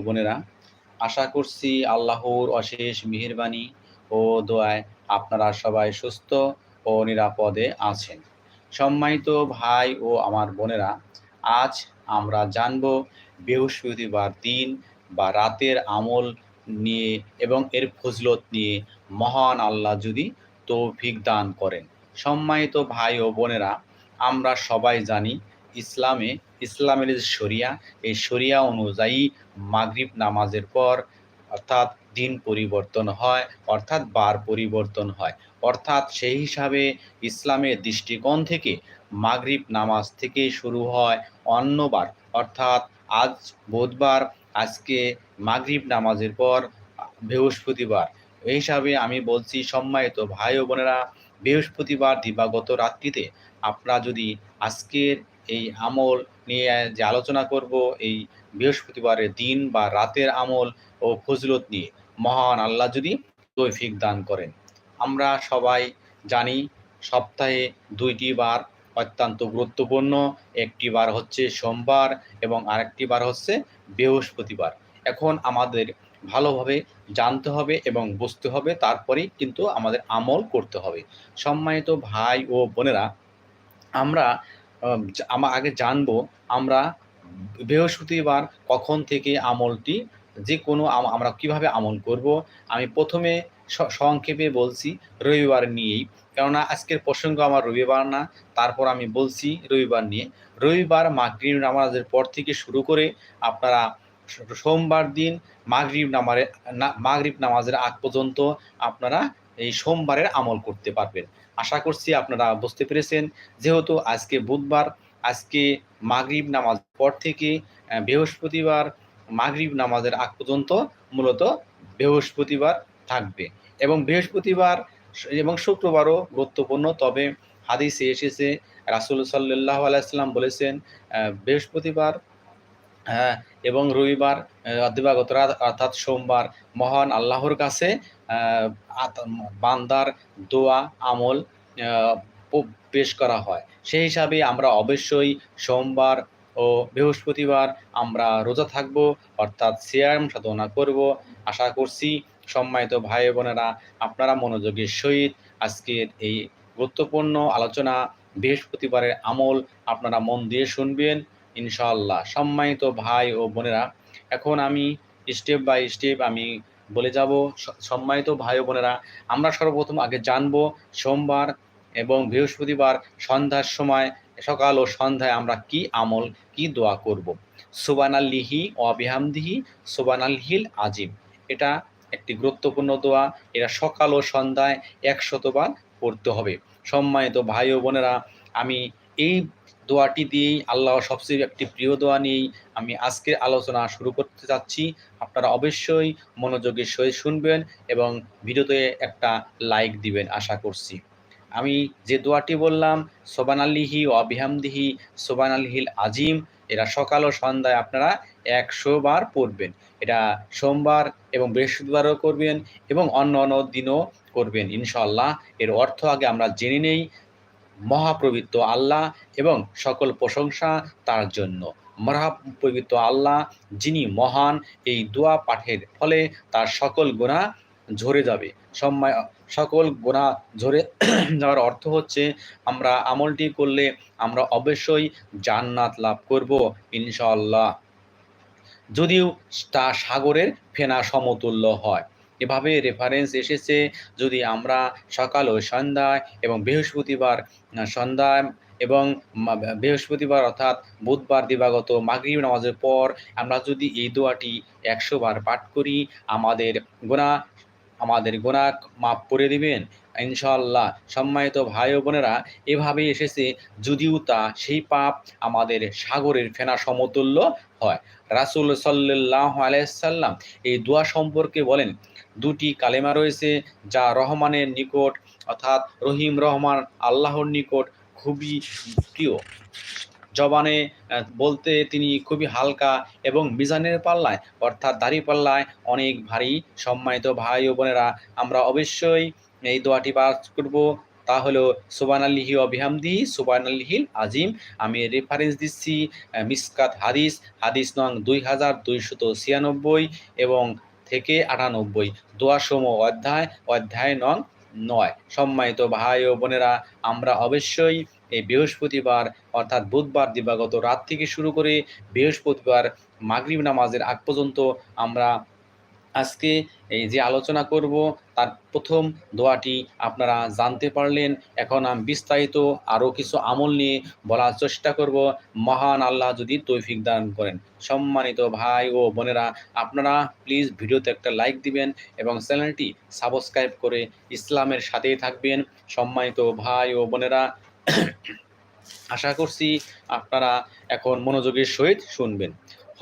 বোনেরা, আশা করছি আল্লাহর অশেষ মেহেরবানি ও দোয়ায় আপনারা সবাই সুস্থ ও নিরাপদে আছেন। সম্মানিত ভাই ও আমার বোনেরা, আজ আমরা জানব বৃহস্পতিবার দিন বা রাতের আমল নিয়ে এবং এর ফজলত নিয়ে মহান আল্লাহ যদি তৌফিক দান করেন। সম্মানিত ভাই ও বোনেরা, আমরা সবাই জানি ইসলামে, ইসলামের যে শরিয়া, এই শরিয়া অনুযায়ী মাগরিব নামাজের পর অর্থাৎ দিন পরিবর্তন হয়, অর্থাৎ বার পরিবর্তন হয়। অর্থাৎ সেই হিসাবে ইসলামের দৃষ্টিকোণ থেকে মাগরিব নামাজ থেকে শুরু হয় অন্যবার। অর্থাৎ আজ বুধবার, আজকে মাগরিব নামাজের পর বৃহস্পতিবার। এই হিসাবে আমি বলছি, সম্মানিত ভাই ও বোনেরা, বৃহস্পতিবার দিবাগত রাত্রিতে আপনারা যদি আজকের এই আমল নিয়ে যে আলোচনা করব, এই বৃহস্পতিবারের দিন বা রাতের আমল ও ফজলত নিয়ে। মহান আল্লাহ যদি তৌফিক দান করেন। আমরা সবাই জানি সপ্তাহে দুইটি বার অত্যন্ত গুরুত্বপূর্ণ। একটি বার হচ্ছে সোমবার এবং আরেকটি বার হচ্ছে বৃহস্পতিবার। এখন আমাদের ভালোভাবে জানতে হবে এবং বুঝতে হবে, তারপরেই কিন্তু আমাদের আমল করতে হবে। সম্মানিত ভাই ও বোনেরা, আমরা আমা আগে জানব, আমরা বৃহস্পতিবার কখন থেকে আমলটি, যে কোনো আমরা কীভাবে আমল করব। আমি প্রথমে সংক্ষেপে বলছি, রবিবার নিয়েই। কেননা আজকের প্রসঙ্গ আমার রবিবার না, তারপর আমি বলছি রবিবার নিয়ে। রবিবার মাগরিব নামাজের পর থেকে শুরু করে আপনারা সোমবার দিন মাগরিব নামারে মাগরিব নামাজের আগ পর্যন্ত আপনারা এই সোমবারের আমল করতে পারবেন। আশা করছি আপনারা বুঝতে পেরেছেন। যেহেতু আজকে বুধবার, আজকে মাগরিব নামাজ পর থেকে বৃহস্পতিবার মাগরিব নামাজের আগ পর্যন্ত মূলত বৃহস্পতিবার থাকবে এবং বৃহস্পতিবার এবং শুক্রবারও গুরুত্বপূর্ণ। তবে হাদিসে এসেছে, রাসুল সাল্লাহ আলাইসাল্লাম বলেছেন বৃহস্পতিবার হ্যাঁ এবং রবিবার দিবাগত রাত, অর্থাৎ সোমবার মহান আল্লাহর কাছে বান্দার দোয়া, আমল পেশ করা হয়। সেই হিসাবে আমরা অবশ্যই সোমবার ও বৃহস্পতিবার আমরা রোজা থাকব, অর্থাৎ সিয়াম সাধনা করব। আশা করছি সম্মানিত ভাই বোনেরা, আপনারা মনোযোগের সহিত আজকের এই গুরুত্বপূর্ণ আলোচনা, বৃহস্পতিবারের আমল আপনারা মন দিয়ে শুনবেন, ইনশাআল্লাহ। সম্মানিত ভাই ও বোনেরা, এখন আমি স্টেপ বাই স্টেপ আমি বলে যাব সম্মানিত ভাই বোনেরা, আমরা সর্বপ্রথম আগে জানব সোমবার এবং বৃহস্পতিবার সন্ধ্যার সময়, সকাল ও সন্ধ্যায় আমরা কি আমল, কি দোয়া করব। সুবান আল্লিহি অবিহামদিহি সুবান আল্হিল আজিম। এটা একটি গুরুত্বপূর্ণ দোয়া, এটা সকাল ও সন্ধ্যায় একশতবার পড়তে হবে। সম্মানিত ভাই ও বোনেরা, আমি এই দোয়াটি দিয়েই, আল্লাহ সবচেয়ে একটি প্রিয় দোয়া নিয়েই আমি আজকের আলোচনা শুরু করতে যাচ্ছি আপনারা অবশ্যই মনোযোগের সহিত শুনবেন এবং ভিডিওতে একটা লাইক দিবেন আশা করছি। আমি যে দোয়াটি বললাম, সোবান আল্লিহি ও আবিহামদিহি সোবান আলহিল আজিম এরা সকাল ও সন্ধ্যায় আপনারা একশো বার পড়বেন। এটা সোমবার এবং বৃহস্পতিবারও করবেন এবং অন্য অন্য দিনও করবেন ইনশাল্লাহ এর অর্থ আগে আমরা জেনে নেই মহাপ্রবিত্র আল্লাহ এবং সকল প্রশংসা তার জন্য। মহাপবিত্র আল্লাহ যিনি মহান, এই দোয়া পাঠের ফলে তার সকল গোনা ঝরে যাবে। সম্মায়, সকল গোনা ঝরে যাওয়ার অর্থ হচ্ছে আমরা আমলটি করলে আমরা অবশ্যই জান্নাত লাভ করব ইনশাল্লাহ যদিও তা সাগরের ফেনা সমতুল্য হয়। এভাবে রেফারেন্স এসেছে যদি আমরা সকাল ও সন্ধ্যায় এবং বৃহস্পতিবার সন্ধ্যায় এবং বৃহস্পতিবার অর্থাৎ বুধবার দিবাগত মাগরিব নামাজের পর আমরা যদি এই দোয়াটি একশো বার পাঠ করি, আমাদের গোনা আমাদের গোনা মাপ করে দিবেন। ইনশাল্লাহ সম্মানিত ভাই বোনেরা এভাবেই এসেছে যদিও তা সেই পাপ আমাদের সাগরের ফেনা সমতুল্য হয়। রাসুল সাল্লাহ আলাইসাল্লাম এই দোয়া সম্পর্কে বলেন দুটি কালেমা রয়েছে, যা রহমানের নিকট, অর্থাৎ রহিম রহমান, আল্লাহর নিকট খুবই প্রিয়। জবানে বলতে তিনি খুবই হালকা এবং মিজানের পাল্লায়, অর্থাৎ দাড়ি পাল্লায় অনেক ভারী সম্মানিত ভাই ও বোনেরা। আমরা অবশ্যই এই দোয়াটি পাঠ করব। তা হলো সুবান আল্লিহি অবিহামদি সুবান আল্লিহিল আজিম আমি রেফারেন্স দিচ্ছি মিসকাত হাদিস হাদিস নং দুই হাজার দুইশত ছিয়ানব্বই এবং থেকে আটানব্বই। দোয়াসম অধ্যায় অধ্যায় নং নয়। সম্মানিত ভাই ও বোনেরা, আমরা অবশ্যই এই বৃহস্পতিবার, অর্থাৎ বুধবার দিবাগত রাত থেকে শুরু করে বৃহস্পতিবার মাগরিব নামাজের আগ পর্যন্ত আমরা আজকে এই যে আলোচনা করব, তার প্রথম দোয়াটি আপনারা জানতে পারলেন। এখন আমি বিস্তারিত আরও কিছু আমল নিয়ে বলার চেষ্টা করব। মহান আল্লাহ যদি তৌফিক দান করেন। সম্মানিত ভাই ও বোনেরা, আপনারা প্লিজ ভিডিওতে একটা লাইক দিবেন এবং চ্যানেলটি সাবস্ক্রাইব করে ইসলামের সাথেই থাকবেন। সম্মানিত ভাই ও বোনেরা, আশা করছি আপনারা এখন মনোযোগের সহিত শুনবেন।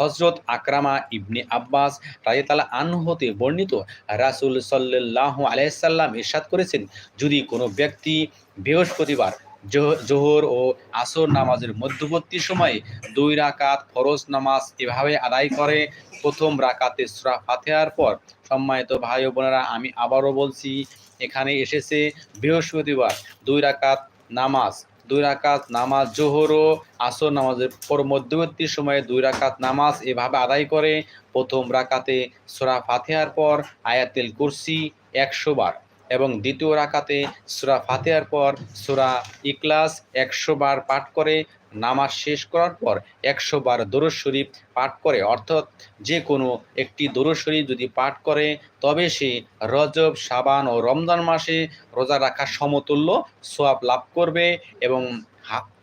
হজরত আকরামা ইবনে আব্বাস রাজিতালা আন হতে বর্ণিত রাসুল সাল্লাহ আলাইসাল্লাম ইরশাদ করেছেন, যদি কোনো ব্যক্তি বৃহস্পতিবার জোহ- জোহর ও আসর নামাজের মধ্যবর্তী সময়ে দুই রাকাত ফরজ নামাজ এভাবে আদায় করে, প্রথম রাকাতে সুরা ফাতেহার পর, সম্মানিত ভাই বোনেরা, আমি আবারও বলছি, এখানে এসেছে বৃহস্পতিবার দুই রাকাত নামাজ দুই রাকাত নামাজ জোহর ও আসর নামাজের পর মধ্যবর্তী সময়ে দুই রাকাত নামাজ এভাবে আদায় করে। প্রথম রাকাতে সোরা ফাতেহার পর আয়াতেল কুরসি একশো বার এবং দ্বিতীয় রাকাতে সুরা ফাতেহার পর সুরা ইকলাস একশো বার পাঠ করে নামাজ শেষ করার পর একশো বার দরুদ শরীফ পাঠ করে। অর্থাৎ যে কোনো একটি দরুদ শরীফ যদি পাঠ করে, তবে সে রজব, সাবান ও রমজান মাসে রোজা রাখার সমতুল্য সোয়াব লাভ করবে এবং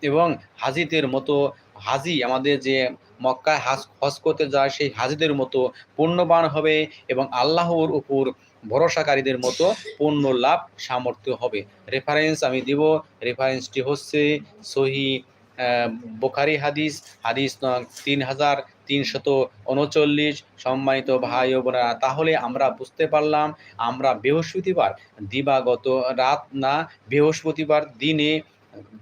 এবং হাজিদের মতো হাজি আমাদের যে মক্কায় হাজ, হজ করতে যায়, সেই হাজিদের মতো পুণ্যবান হবে এবং আল্লাহর উপর ভরসাকারীদের মতো পুণ্য লাভ সামর্থ্য হবে। রেফারেন্স আমি দিব। রেফারেন্সটি হচ্ছে সহি বোখারি হাদিস হাদিস তিন হাজার তিনশত উনচল্লিশ সম্মানিত ভাই ও বোনেরা তাহলে আমরা বুঝতে পারলাম আমরা বৃহস্পতিবার দিবাগত রাত না বৃহস্পতিবার দিনে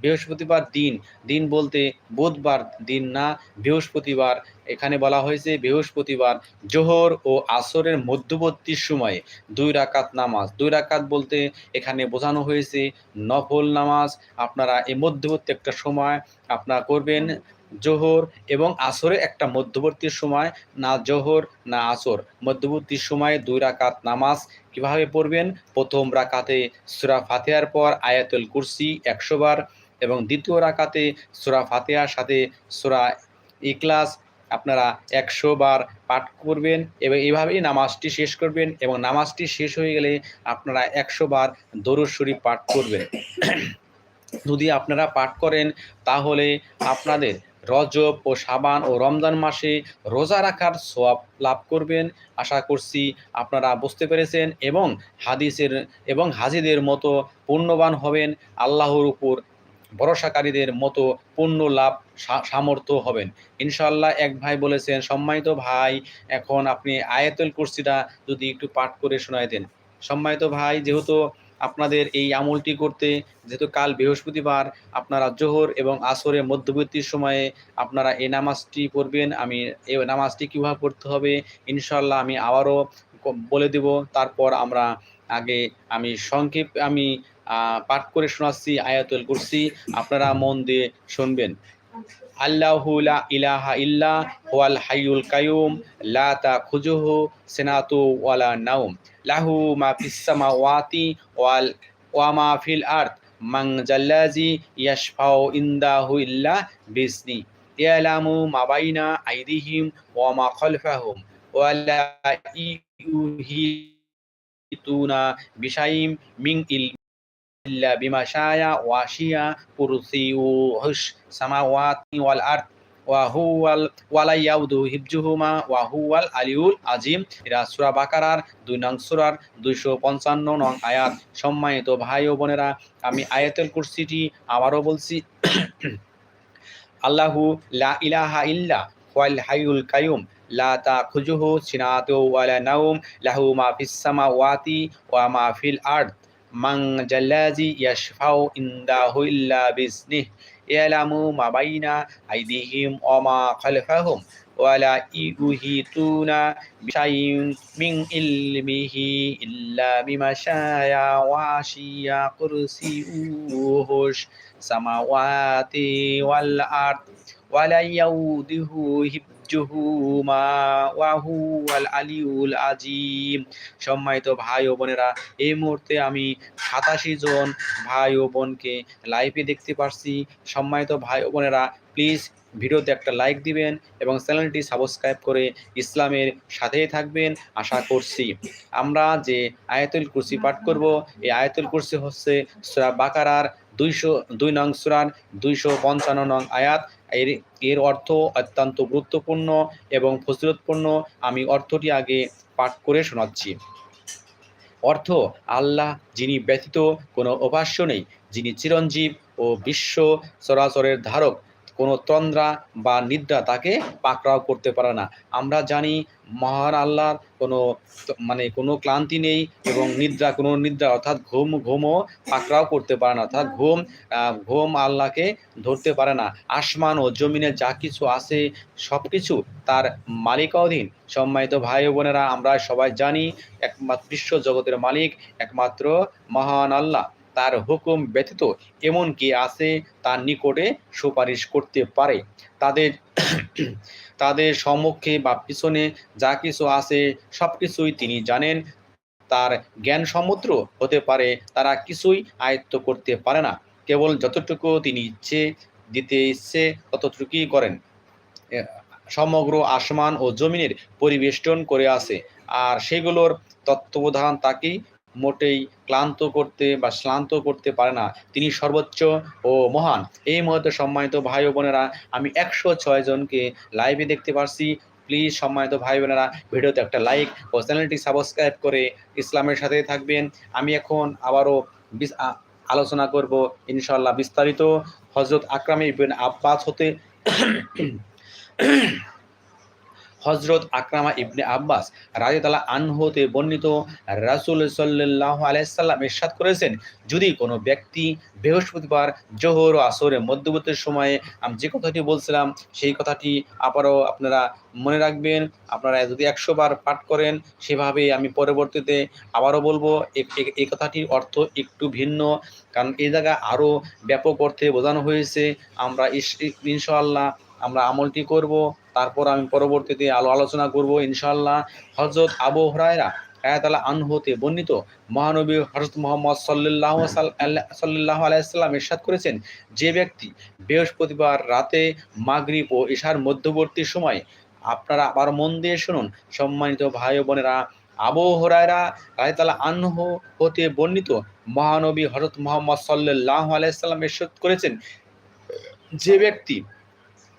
বৃহস্পতিবার দিন দিন বলতে বুধবার দিন না, বৃহস্পতিবার। এখানে বলা হয়েছে বৃহস্পতিবার জোহর ও আসরের মধ্যবর্তী সময়ে দুই রাকাত নামাজ। দুই রাকাত বলতে এখানে বোঝানো হয়েছে নফল নামাজ। আপনারা এই মধ্যবর্তী একটা সময় আপনারা করবেন। জোহর এবং আসরে একটা মধ্যবর্তী সময়, না জোহর, না আসর। মধ্যবর্তী সময়ে দুই রাকাত নামাজ কীভাবে পড়বেন? প্রথম রাকাতে সুরা ফাতেহার পর আয়াতুল কুরসি একশো বার এবং দ্বিতীয় রাকাতে সুরা ফাতেহার সাথে সুরা ইকলাস আপনারা একশো বার পাঠ করবেন এবং এইভাবেই নামাজটি শেষ করবেন এবং নামাজটি শেষ হয়ে গেলে আপনারা একশো বার দরুদ পাঠ করবেন। যদি আপনারা পাঠ করেন, তাহলে আপনাদের রজব ও সাবান ও রমজান মাসে রোজা রাখার সোয়াব লাভ করবেন। আশা করছি আপনারা বুঝতে পেরেছেন এবং হাদিসের এবং হাজিদের মতো পুণ্যবান হবেন। আল্লাহর উপর ভরসাকারীদের মতো পূর্ণ লাভ সামর্থ্য হবেন। ইনশাল্লাহ এক ভাই বলেছেন, সম্মানিত ভাই, এখন আপনি আয়াতুল কুরসিটা যদি একটু পাঠ করে শোনায় দেন। সম্মানিত ভাই, যেহেতু আপনাদের এই আমলটি করতে, যেহেতু কাল বৃহস্পতিবার, আপনারা জোহর এবং আসরের মধ্যবর্তী সময়ে আপনারা এই নামাজটি পড়বেন। আমি এই নামাজটি কীভাবে পড়তে হবে ইনশাল্লাহ আমি আবারও বলে দেব। তারপর আমরা আগে আমি সংক্ষেপ আমি পাঠ করে শোনাচ্ছি আয়াতুল কুরসি। আপনারা মন দিয়ে শুনবেন। আল্লাহু লা ইলাহা ইল্লা ওয়াল হাইয়ুল কায়ুম লা তাখুজুহু সিনাতু ওয়ালা নাউম লাহু মা ফিস সামাওয়াতি ওয়াল ওয়া মা ফিল আরদ। মান জাল্লাজি ইয়াশফাউ ইনদাহু ইল্লা বিসনি ইয়ালামু মা বাইনা আইদিহিম ওয়া মা খালফাহুম। ওয়া লা ইউহিতুনা বিশাইম মিন ইল ইল্লা বিমা শায়া ওয়াশিয়া কুরসিউহুস সামাওয়াতি ওয়াল আরদ ওয়া হুয়াল ওয়ালা ইয়াউদু হিবজুহুমা ওয়া হুয়াল আলিউল আজিম এরা সূরা বাকারার দুই নং সূরার দুইশো পঞ্চান্ন নং আয়াত। সম্মানিত ভাই ও বোনেরা, আমি আয়াতুল কুরসিটি আবারও বলছি, আল্লাহু লা ইলাহা ইল্লা ওয়াল হাইয়ুল কায়ুম লা তাখুজুহু সিনাতু ওয়ালা নাউম লাহু মা ফিস সামাওয়াতি ওয়া মা ফিল আরদ। মান জাল্লাজি ইয়াশফাউ ইনদাহু ইল্লা বিজনিহ, ইয়ালামু মা বাইনা আইদিহিম ওয়া মা খালফাহুম ওয়ালা ইউহিতুনা বিশাইইন মিন ইলমিহি ইল্লা বিমা শাআ ওয়াসিয়া কুরসিয়ুহুস সামাওয়াতি ওয়াল আরদ। ওয়ালা ইয়াউদিহু হিফজুহুমা ওয়া আলিউল আজিম। সম্মানিত ভাই ও বোনেরা, এই মুহূর্তে আমি সাতাশি জন ভাই ও বোনকে লাইভে দেখতে পারছি। সম্মানিত ভাই ও বোনেরা প্লিজ ভিডিওতে একটা লাইক দিবেন এবং চ্যানেলটি সাবস্ক্রাইব করে ইসলামের সাথেই থাকবেন। আশা করছি আমরা যে আয়াতুল কুরসি পাঠ করব, এই আয়াতুল কুরসি হচ্ছে সুরা বাকারার দুইশো দুই নং সুরান, দুইশো পঞ্চান্ন নং আয়াত। এর এর অর্থ অত্যন্ত গুরুত্বপূর্ণ এবং ফজিলতপূর্ণ। আমি অর্থটি আগে পাঠ করে শোনাচ্ছি। অর্থ, আল্লাহ যিনি ব্যতীত কোনো উপাস্য নেই, যিনি চিরঞ্জীব ও বিশ্ব চরাচরের ধারক। তন্দ্রা বা নিদ্রা তাকে পাকড়াও করতে পারে না। আমরা জানি মহান আল্লাহর কোনো মানে কোনো ক্লান্তি নেই এবং নিদ্রা, কোনো নিদ্রা অর্থাৎ ঘুম, ঘুমও পাকড়াও করতে পারে না। অর্থাৎ ঘুম ঘুম আল্লাহকে ধরতে পারে না। আসমান ও জমিনে যা কিছু আছে সব কিছু তার মালিকাধীন। সম্মানিত ভাই বোনেরা, আমরা সবাই জানি একমাত্র বিশ্ব জগতের মালিক, একমাত্র মহান আল্লাহ। তার হুকুম ব্যতীত এমন কি আছে তার নিকটে সুপারিশ করতে পারে। তাদের তাদের সম্মুখে বা পিছনে যা কিছু আছে সব কিছুই তিনি জানেন। তার জ্ঞান সমুদ্র হতে পারে, তারা কিছুই আয়ত্ত করতে পারে না। কেবল যতটুকু তিনি ইচ্ছে দিতে ইচ্ছে, ততটুকুই করেন। সমগ্র আসমান ও জমিনের পরিবেষ্টন করে আছে। আর সেগুলোর তত্ত্বাবধান তাকেই মোটেই ক্লান্ত করতে বা শ্লান্ত করতে পারে না। তিনি সর্বোচ্চ ও মহান। এই মুহূর্তে সম্মানিত ভাই বোনেরা, আমি একশো ছয় জনকে লাইভে দেখতে পারছি। প্লিজ সম্মানিত ভাই বোনেরা, ভিডিওতে একটা লাইক ও চ্যানেলটি সাবস্ক্রাইব করে ইসলামের সাথে থাকবেন। আমি এখন আবারও আলোচনা করব ইনশাল্লাহ বিস্তারিত। হজরত আকরামে ইবিন আব্বাস হতে হজরত আকরামা ইবনে আব্বাস রাজিতালা আনহতে বর্ণিত রাসুল সাল্লাহ আলাইসাল্লাম ইরশাদ করেছেন, যদি কোনো ব্যক্তি বৃহস্পতিবার জোহর ও আসরের মধ্যবর্তী সময়ে, আমি যে কথাটি বলছিলাম, সেই কথাটি আবারও আপনারা মনে রাখবেন। আপনারা যদি একশো বার পাঠ করেন, সেভাবে আমি পরবর্তীতে আবারও বলব এই কথাটির অর্থ একটু ভিন্ন, কারণ এই জায়গায় আরও ব্যাপক অর্থে বোঝানো হয়েছে। আমরা ইনশাআল্লাহ আমরা আমলটি করব, তারপর আমি পরবর্তীতে আলো আলোচনা করব, ইনশাআল্লাহ। হজরত আবু হরায়রা আয়াতালা আনহতে বর্ণিত মহানবী হজরত মোহাম্মদ সাল্লাহ সাল্লাহ আলাইসাল্লাম ইরশাদ করেছেন যে ব্যক্তি বৃহস্পতিবার রাতে মাগরিব ও ঈশার মধ্যবর্তী সময়ে, আপনারা আবার মন দিয়ে শুনুন, সম্মানিত ভাই বোনেরা, আবু হরায়রা রায়তালা আনহ হতে বর্ণিত মহানবী হজরত মোহাম্মদ সাল্লাহ আলাইসাল্লাম ইরশাদ করেছেন যে ব্যক্তি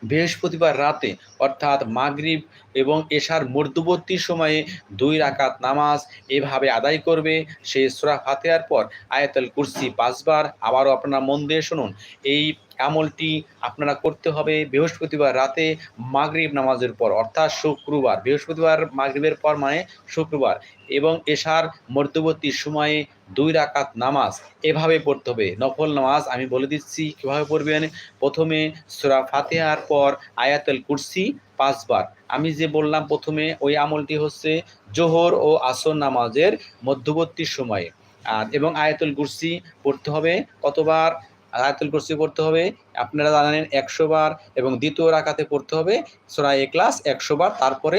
বৃহস্পতিবার রাতে, অর্থাৎ মাগরিব এবং এশার মধ্যবর্তী সময়ে দুই রাকাত নামাজ এভাবে আদায় করবে। সে সুরা ফাতেহার পর আয়াতল কুরসি পাঁচবার। আবারও আপনারা মন দিয়ে শুনুন। এই আমলটি আপনারা করতে হবে বৃহস্পতিবার রাতে মাগরিব নামাজের পর, অর্থাৎ শুক্রবার। বৃহস্পতিবার, মাগরিবের পর মানে শুক্রবার। এবং এশার মধ্যবর্তী সময়ে দুই রাকাত নামাজ। এভাবে পড়তে হবে। নফল নামাজ আমি বলে দিচ্ছি কীভাবে পড়বেন? প্রথমে সুরা ফাতেহার পর আয়াতুল কুরসি পাঁচবার। আমি যে বললাম প্রথমে, ওই আমলটি হচ্ছে জোহর ও আসর নামাজের মধ্যবর্তী সময়ে। আর এবং আয়াতুল কুরসি পড়তে হবে কতবার? আয়াতুল কুরসি পড়তে হবে, আপনারা জানেন একশো বার এবং দ্বিতীয় রাকাতে পড়তে হবে, সোরা এ ক্লাস একশো বার, তারপরে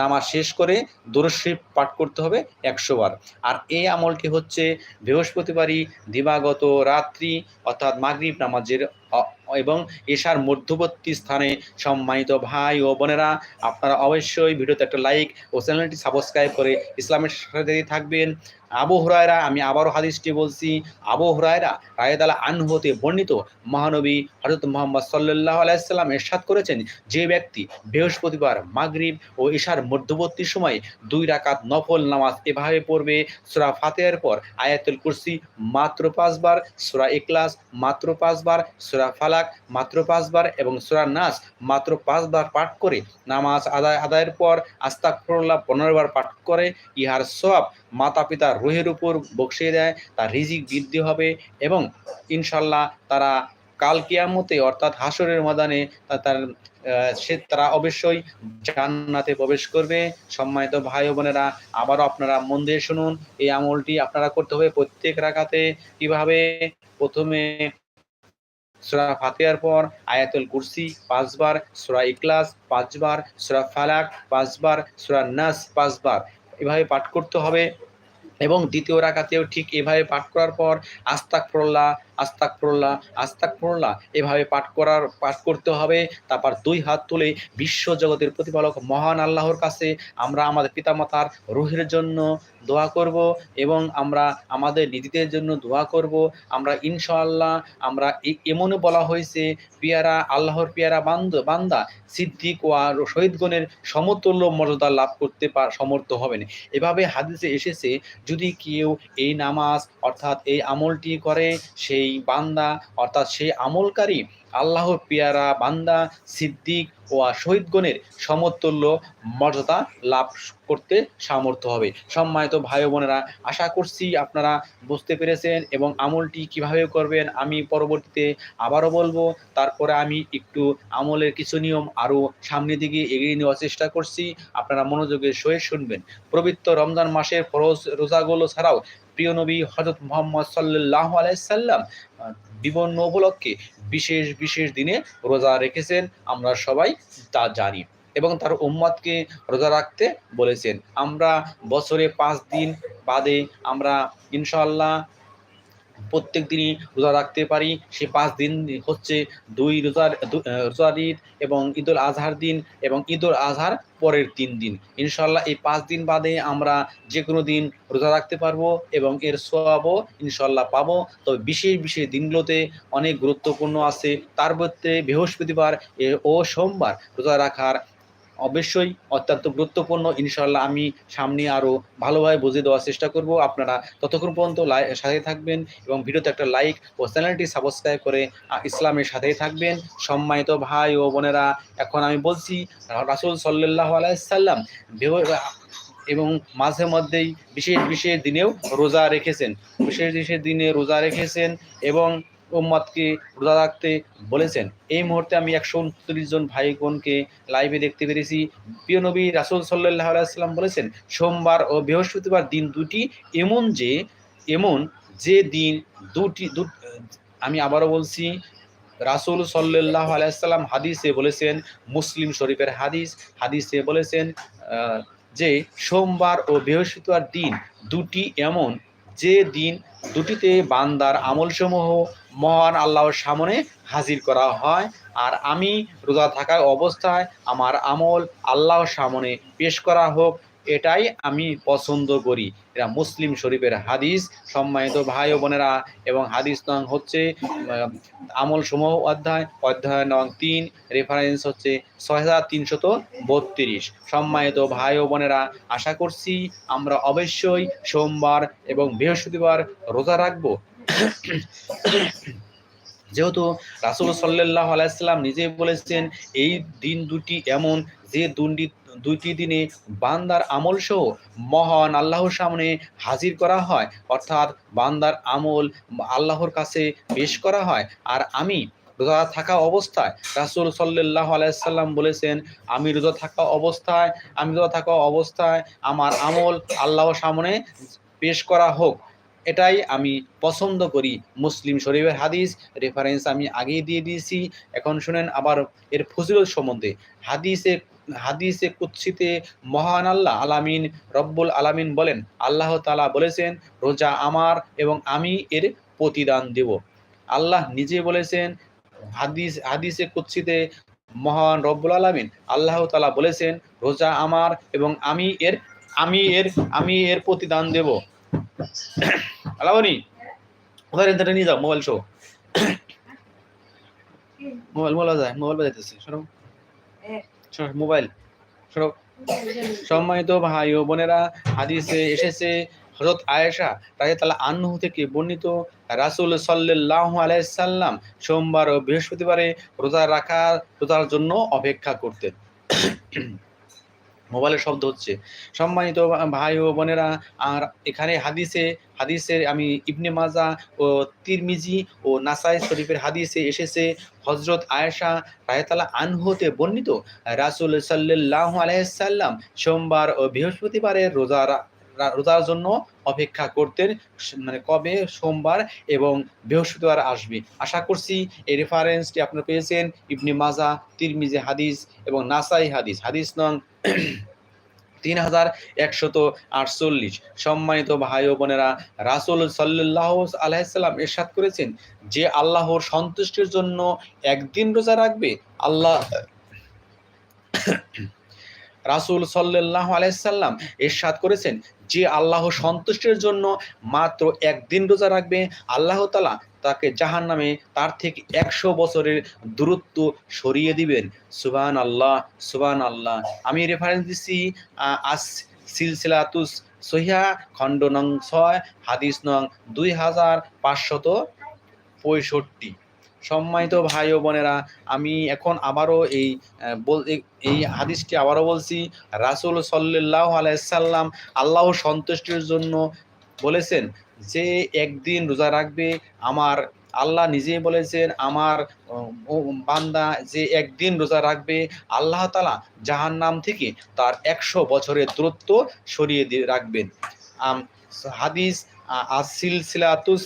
নামাজ শেষ করে দূরশিব পাঠ করতে হবে একশো বার। আর এই আমলটি হচ্ছে বৃহস্পতিবারই দিবাগত রাত্রি, অর্থাৎ মাগরিব নামাজের এবং এশার মধ্যবর্তী স্থানে সম্মানিত ভাই ও বোনেরা, আপনারা অবশ্যই ভিডিওতে একটা লাইক ও চ্যানেলটি সাবস্ক্রাইব করে ইসলামের সাথে থাকবেন। আবু হুরায়রা, আমি আবারও হাদিসটি বলছি, আবু হুরায়রা রায়দালা আনহতে বর্ণিত মহানবী হজরত মোহাম্মদ সাল্লাহ আলাইসাল্লাম এরশাদ করেছেন যে ব্যক্তি বৃহস্পতিবার মাগরিব ও ঈশার মধ্যবর্তী সময়ে দুই রাকাত নফল নামাজ এভাবে পড়বে, সুরা ফাতেহার পর আয়াতুল কুরসি মাত্র পাঁচবার, সুরা ইকলাস মাত্র পাঁচবার, সুরা ফালাক মাত্র পাঁচবার এবং সুরা নাস মাত্র পাঁচবার পাঠ করে নামাজ আদায় আদায়ের পর আস্তাকফরুল্লাহ পনেরো বার পাঠ করে, ইহার সব মাতা পিতার রুহের উপর বকশিয়ে দেয়, তার রিজিক বৃদ্ধি হবে এবং ইনশাল্লাহ তারা কাল কিয়ামতে অর্থাৎ হাসরের ময়দানে তার সে তারা অবশ্যই জান্নাতে প্রবেশ করবে। সম্মানিত ভাই বোনেরা, আবারও আপনারা মন দিয়ে শুনুন, এই আমলটি আপনারা করতে হবে প্রত্যেক রাখাতে কীভাবে? প্রথমে সুরা ফাতিহার পর আয়াতুল কুরসি পাঁচবার, সুরা ইকলাস পাঁচবার, সুরা ফালাক পাঁচবার, সুরা নাস পাঁচবার। এভাবে পাঠ করতে হবে। এবং দ্বিতীয় রাখাতেও ঠিক এভাবে পাঠ করার পর আস্তাক ফরল্লাহ আস্তাক ফরল্লাহ আস্তাক ফরল্লাহ এভাবে পাঠ করার, পাঠ করতে হবে। তারপর দুই হাত তুলে বিশ্ব জগতের প্রতিপালক মহান আল্লাহর কাছে আমরা আমাদের পিতামাতার রুহের জন্য দোয়া করব এবং আমরা আমাদের নিজেদের জন্য দোয়া করব। আমরা ইনশাআল্লাহ, আমরা এমনও বলা হয়েছে, পিয়ারা, আল্লাহর পিয়ারা বান্দ, বান্দা, সিদ্দিক ও আর শহীদগণের সমতুল্য মর্যাদা লাভ করতে পার সমর্থ হবেন। এভাবে হাদিসে এসেছে, যদি কেউ এই নামাজ অর্থাৎ এই আমলটি করে, সেই বান্দা, অর্থাৎ সেই আমলকারী আল্লাহর পিয়ারা বান্দা, সিদ্দিক ও শহীদগণের সমতুল্য মর্যাদা লাভ করতে সামর্থ্য হবে। সম্মানিত ভাই বোনেরা, আশা করছি আপনারা বুঝতে পেরেছেন এবং আমলটি কীভাবে করবেন আমি পরবর্তীতে আবারও বলব। তারপরে আমি একটু আমলের কিছু নিয়ম আরও সামনে দিকে এগিয়ে নেওয়ার চেষ্টা করছি। আপনারা মনোযোগের সহিত শুনবেন। পবিত্র রমজান মাসের ফরজ রোজাগুলো ছাড়াও প্রিয় নবী হজরত মোহাম্মদ সাল্লাহ আলাইসাল্লাম বিবর্ণ উপলক্ষে বিশেষ বিশেষ দিনে রোজা রেখেছেন। আমরা সবাই তা জানি এবং তার উম্মাদকে রোজা রাখতে বলেছেন। আমরা বছরে পাঁচ দিন বাদে আমরা ইনশাল্লাহ প্রত্যেক দিনই রোজা রাখতে পারি। সে পাঁচ দিন হচ্ছে দুই রোজার রোজার ঈদ এবং ঈদুল আজহার দিন এবং ঈদুল আজহার পরের তিন দিন। ইনশাল্লাহ এই পাঁচ দিন বাদে আমরা যে কোনো দিন রোজা রাখতে পারব এবং এর সোয়াবও ইনশাল্লাহ পাবো। তবে বিশেষ বিশেষ দিনগুলোতে অনেক গুরুত্বপূর্ণ আছে। তার মধ্যে বৃহস্পতিবার ও সোমবার রোজা রাখার অবশ্যই অত্যন্ত গুরুত্বপূর্ণ। ইনশাল্লাহ আমি সামনে আরও ভালোভাবে বুঝিয়ে দেওয়ার চেষ্টা করব। আপনারা ততক্ষণ পর্যন্ত লাই সাথে থাকবেন এবং ভিডিওতে একটা লাইক ও চ্যানেলটি সাবস্ক্রাইব করে ইসলামের সাথেই থাকবেন। সম্মানিত ভাই ও বোনেরা, এখন আমি বলছি রাসুল সাল্লাহ আলাইসাল্লাম এবং মাঝে মধ্যেই বিশেষ বিশেষ দিনেও রোজা রেখেছেন। বিশেষ বিশেষ দিনে রোজা রেখেছেন এবং উম্মতকে রোজা রাখতে বলেছেন। এই মুহূর্তে আমি একশো উনত্রিশ জন ভাই বোনকে লাইভে দেখতে পেরেছি। প্রিয় নবী রাসুল সাল্লাহ আলাইসাল্লাম বলেছেন, সোমবার ও বৃহস্পতিবার দিন দুটি এমন যে এমন যে দিন দুটি, দু, আমি আবারও বলছি, রাসুল সাল্লাহ আলাইসাল্লাম হাদিসে বলেছেন, মুসলিম শরীফের হাদিস, হাদিসে বলেছেন যে সোমবার ও বৃহস্পতিবার দিন দুটি এমন যে দিন দুটিতে বান্দার আমলসমূহ মহান আল্লাহর সামনে হাজির করা হয়। আর আমি রোজা থাকা অবস্থায় আমার আমল আল্লাহর সামনে পেশ করা হোক, এটাই আমি পছন্দ করি। এটা মুসলিম শরীফের হাদিস, সম্মানিত ভাই ও বোনেরা, এবং হাদিস নং হচ্ছে আমল সমূহ অধ্যায় অধ্যায় নং তিন রেফারেন্স হচ্ছে ছয় হাজার তিনশত বত্রিশ। সম্মানিত ভাই ও বোনেরা, আশা করছি আমরা অবশ্যই সোমবার এবং বৃহস্পতিবার রোজা রাখব। যেহেতু রাসুল সাল্লাহ আলাইসাল্লাম নিজেই বলেছেন, এই দিন দুটি এমন যে দুটি দুইটি দিনে বান্দার আমল সহ মহান আল্লাহর সামনে হাজির করা হয়, অর্থাৎ বান্দার আমল আল্লাহর কাছে পেশ করা হয়। আর আমি রোজা থাকা অবস্থায় রাসুল সাল্লাহ আলাইসাল্লাম বলেছেন, আমি রোজা থাকা অবস্থায় আমি রোজা থাকা অবস্থায় আমার আমল আল্লাহর সামনে পেশ করা হোক। এটাই আমি পছন্দ করি। মুসলিম শরীফের হাদিস রেফারেন্স আমি আগেই দিয়ে দিয়েছি। এখন শুনেন আবার এর ফজিলত সম্বন্ধে। হাদিসে হাদিসে কুৎসিতে মহান আল্লাহ আলামিন, রব্বুল আলামিন বলেন, আল্লাহ তালা বলেছেন, রোজা আমার এবং আমি এর প্রতিদান দেব। আল্লাহ নিজে বলেছেন, হাদিস, হাদিসে কুৎসিতে মহান রব্বুল আলামিন আল্লাহ তালা বলেছেন, রোজা আমার এবং আমি এর আমি এর আমি এর প্রতিদান দেব। আলামনি ওদের ইন্টারনেট নিয়ে যাও মোবাইল শো মোবাইল মোবাইল যায় মোবাইল বাজাইতেছে সরো সরো, মোবাইল সরো সম্মানিত ভাই ও বোনেরা হাদিসে এসেছে হজরত আয়েশা রাজি তালা আন্নহু থেকে বর্ণিত রাসুল সাল্লাহ আলাইসাল্লাম সোমবার ও বৃহস্পতিবারে রোজা রাখা রোজার জন্য অপেক্ষা করতেন। মোবাইলের শব্দ হচ্ছে। সম্মানিত ভাই ও বোনেরা, আর এখানে হাদিসে, হাদিসের আমি ইবনে মাজা ও তিরমিজি ও নাসাই শরীফের হাদিসে এসেছে হজরত আয়েশা রায়তালা আনহতে বর্ণিত, রাসুল সাল্লাহ আলাইসাল্লাম সোমবার ও বৃহস্পতিবারের রোজা রোজার জন্য অপেক্ষা করতেন মানে কবে? সোমবার এবং বৃহস্পতিবার আসবে। আশা করছি এই রেফারেন্সটি আপনারা পেয়েছেন, ইবনি মাজা, তিরমিজি হাদিস এবং নাসাই হাদিস। হাদিস নং তিন হাজার একশত আটচল্লিশ। সম্মানিত ভাই ও বোনেরা, রাসুল সাল্লাহ আলাইসাল্লাম এরশাদ করেছেন যে আল্লাহর সন্তুষ্টির জন্য একদিন রোজা রাখবে, আল্লাহ রাসুল সাল্লাহ আলাইসাল্লাম এরশাদ করেছেন যে আল্লাহ সন্তুষ্টের জন্য মাত্র একদিন রোজা রাখবে, আল্লাহ তালা তাকে জাহান নামে তার থেকে একশো বছরের দূরত্ব সরিয়ে দিবেন। সুবান আল্লাহ সুবান আল্লাহ আমি রেফারেন্স দিচ্ছি আস সিলসিলাতুস সহিয়া খণ্ড নং ছয়, হাদিস নং দুই হাজার পাঁচশত পঁয়ষট্টি। সম্মানিত ভাই ও বোনেরা, আমি এখন আবারও এই এই হাদিসটি আবারও বলছি। রাসুল সাল্লাহ আলাইসাল্লাম আল্লাহ সন্তুষ্টির জন্য বলেছেন যে, একদিন রোজা রাখবে, আমার আল্লাহ নিজেই বলেছেন, আমার বান্দা যে একদিন রোজা রাখবে, আল্লাহ তালা জাহান নাম থেকে তার একশো বছরের দূরত্ব সরিয়ে দিয়ে রাখবেন। হাদিস আসিল সিলাতুস